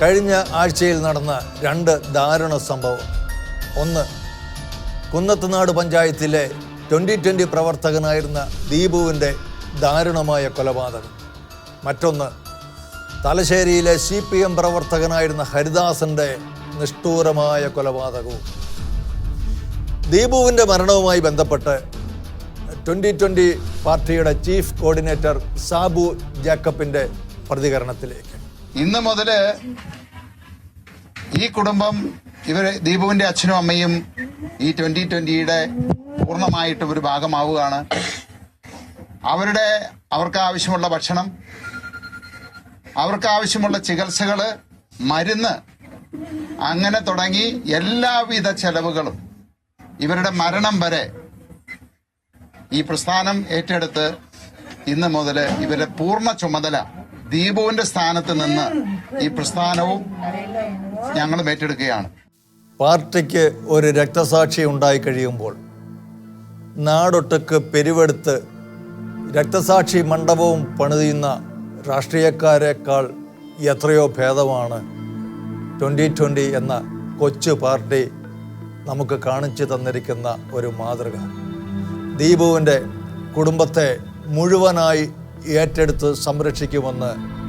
കഴിഞ്ഞ ആഴ്ചയിൽ നടന്ന രണ്ട് ദാരുണ സംഭവം. ഒന്ന് കുന്നത്തുനാട് പഞ്ചായത്തിലെ ട്വന്റി ട്വന്റി പ്രവർത്തകനായിരുന്ന ദീപുവിന്റെ ദാരുണമായ കൊലപാതകം. മറ്റൊന്ന് തലശ്ശേരിയിലെ സി പി എം പ്രവർത്തകനായിരുന്ന ഹരിദാസന്റെ നിഷ്ഠൂരമായ കൊലപാതകവും. ദീപുവിന്റെ മരണവുമായി ബന്ധപ്പെട്ട് ട്വന്റി ട്വന്റി പാർട്ടിയുടെ ചീഫ് കോർഡിനേറ്റർ സാബു ജാക്കബിന്റെ പ്രതികരണത്തിലേക്ക്. ഇന്ന് മുതൽ ഈ കുടുംബം ഇവർ ദീപുവിന്റെ അച്ഛനും അമ്മയും ഈ ട്വന്റി ട്വന്റിയുടെ പൂർണമായിട്ടും ഒരു ഭാഗമാവുകയാണ്. അവരുടെ അവർക്ക് ആവശ്യമുള്ള ഭക്ഷണം അവർക്ക് ആവശ്യമുള്ള ചികിത്സകൾ മരുന്ന് അങ്ങനെ തുടങ്ങി എല്ലാവിധ ചെലവുകളും ഇവരുടെ മരണം വരെ ഈ പ്രസ്ഥാനം ഏറ്റെടുത്ത് ഇന്ന് മുതൽ ഇവരുടെ പൂർണ ചുമതല ദീപുവിന്റെ സ്ഥാനത്ത് നിന്ന് ഈ പ്രസ്ഥാനവും ഞങ്ങൾ ഏറ്റെടുക്കുകയാണ്. പാർട്ടിക്ക് ഒരു രക്തസാക്ഷി ഉണ്ടായി കഴിയുമ്പോൾ നാടൊട്ടുക്ക് പെരുവെടുത്ത് രക്തസാക്ഷി മണ്ഡപവും പണിയുന്ന രാഷ്ട്രീയക്കാരെക്കാൾ എത്രയോ ഭേദമാണ് ട്വന്റി ട്വന്റി എന്ന കൊച്ചു പാർട്ടി നമുക്ക് കാണിച്ചു തന്നിരിക്കുന്ന ഒരു മാതൃക. ദീപുവിന്റെ കുടുംബത്തെ മുഴുവനായി ഏറ്റെടുത്ത് സംരക്ഷിക്കുമെന്ന്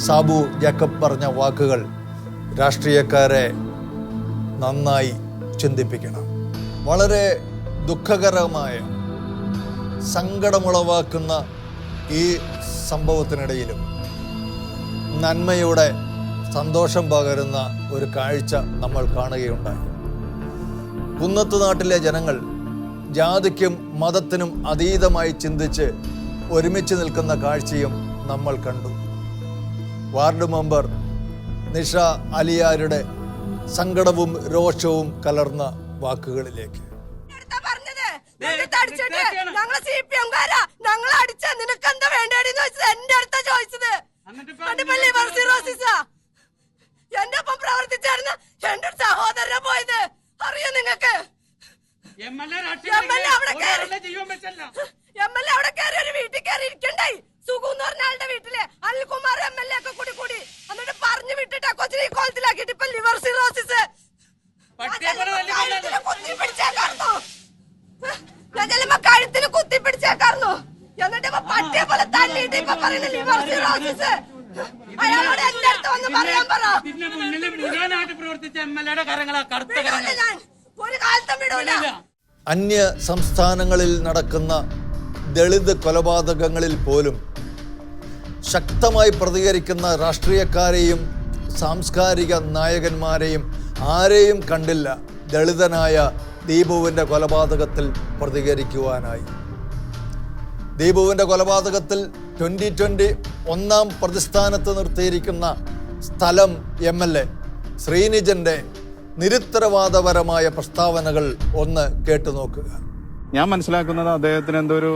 സാബു ജാക്കബ് പറഞ്ഞ വാക്കുകൾ രാഷ്ട്രീയക്കാരെ നന്നായി ചിന്തിപ്പിക്കണം. വളരെ ദുഃഖകരമായ സങ്കടമുളവാക്കുന്ന ഈ സംഭവത്തിനിടയിലും നന്മയുടെ സന്തോഷം പകരുന്ന ഒരു കാഴ്ച നമ്മൾ കാണുകയുണ്ടായി. കുന്നത്ത് നാട്ടിലെ ജനങ്ങൾ ജാതിക്കും മതത്തിനും അതീതമായി ചിന്തിച്ച് ഒരുമിച്ച് നിൽക്കുന്ന കാഴ്ചയും നമ്മൾ കണ്ടു. വാർഡ് മെമ്പർ നിഷ അലിയാരുടെ സങ്കടവും രോഷവും കലർന്ന വാക്കുകളിലേക്ക്. എന്റെ ഒപ്പം പ്രവർത്തിച്ചായിരുന്നു എന്റെ സഹോദരനെ പോയത്. അറിയോ നിങ്ങക്ക്? എം എൽ എ അവിടെ കയറി. ചെയ്യാൻ പറ്റില്ല എം എൽ എ അവിടെ കയറി ഒരു വീട്ടിൽ കയറി ഇരിക്കണ്ടായി സുഖു എന്ന് പറഞ്ഞ ആളുടെ വീട്ടിൽ അനിൽകുമാർ എം എൽ എ ഒക്കെ കൂടി കൂടി. എന്നിട്ട് പറഞ്ഞു വിട്ടിട്ട് ആ കൊച്ചിനെ ഈ ഇപ്പൊ ലിവർ സിറോസിസ്? കുത്തി പിടിച്ചേക്കാർന്നു? ഞാൻ ചെല്ലുമ്പോ കഴുത്തിന് കുത്തി പിടിച്ചേക്കാർന്നു? എന്നിട്ട് ഇപ്പൊ പട്ടിയെ പോലെ തല്ലിയിട്ട് ഇപ്പൊ പറയുന്ന ലിവർ സിറോസിസ് അയാളോട് എന്റെ അടുത്ത് വന്ന് പറയാൻ പറ. ഇതിന്റെ മുന്നിൽ മുഴുവനായിട്ട് പ്രവർത്തിച്ച എം എൽ എയുടെ കരങ്ങളാ കറുത്ത വിടൂല കരങ്ങൾ. ഞാൻ. ഒരു കാലത്തും വിടൂല. അന്യ സംസ്ഥാനങ്ങളിൽ നടക്കുന്ന ദളിത് കൊലപാതകങ്ങളിൽ പോലും ശക്തമായി പ്രതികരിക്കുന്ന രാഷ്ട്രീയക്കാരെയും സാംസ്കാരിക നായകന്മാരെയും ആരെയും കണ്ടില്ല ദളിതനായ ദീപുവിന്റെ കൊലപാതകത്തിൽ പ്രതികരിക്കുവാനായി. ദീപുവിന്റെ കൊലപാതകത്തിൽ ട്വന്റി ട്വന്റി ഒന്നാം പ്രതിസ്ഥാനത്ത് നിർത്തിയിരിക്കുന്ന സ്ഥലം എം എൽ എ ശ്രീനിജന്റെ നിരുത്തരവാദപരമായ പ്രസ്താവനകൾ ഒന്ന് കേട്ടു നോക്കുക. ഞാൻ മനസ്സിലാക്കുന്നത് അദ്ദേഹത്തിന് എന്തോ ഒരു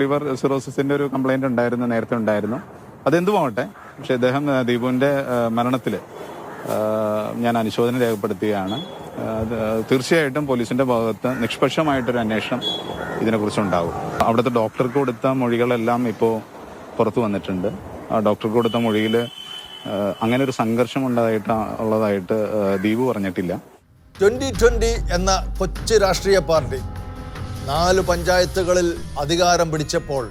ലിവർ സിറോസിന്റെ ഒരു കംപ്ലൈന്റ് ഉണ്ടായിരുന്നു നേരത്തെ ഉണ്ടായിരുന്നു. അതെന്തുമാവട്ടെ പക്ഷെ അദ്ദേഹം ദീപുവിന്റെ മരണത്തിൽ ഞാൻ അനുശോചനം രേഖപ്പെടുത്തുകയാണ്. തീർച്ചയായിട്ടും പോലീസിന്റെ ഭാഗത്ത് നിഷ്പക്ഷമായിട്ടൊരു അന്വേഷണം ഇതിനെക്കുറിച്ചുണ്ടാകും. അവിടുത്തെ ഡോക്ടർക്ക് കൊടുത്ത മൊഴികളെല്ലാം ഇപ്പോൾ പുറത്തു വന്നിട്ടുണ്ട്. ആ ഡോക്ടർക്ക് കൊടുത്ത മൊഴിയിൽ അങ്ങനെ ഒരു സംഘർഷം ഉണ്ടായിട്ട് ഉള്ളതായിട്ട് ദീപു പറഞ്ഞിട്ടില്ല. ട്വന്റി ട്വന്റി എന്ന കൊച്ചു രാഷ്ട്രീയ പാർട്ടി നാല് പഞ്ചായത്തുകളിൽ അധികാരം പിടിച്ചപ്പോൾ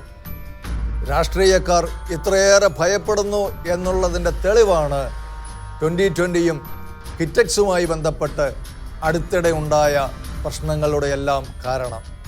രാഷ്ട്രീയക്കാർ ഇത്രയേറെ ഭയപ്പെടുന്നു എന്നുള്ളതിന്റെ തെളിവാണ് ട്വന്റി ട്വന്റിയും കിറ്റക്സുമായി ബന്ധപ്പെട്ട് അടുത്തിടെ ഉണ്ടായ പ്രശ്നങ്ങളുടെ എല്ലാം കാരണം.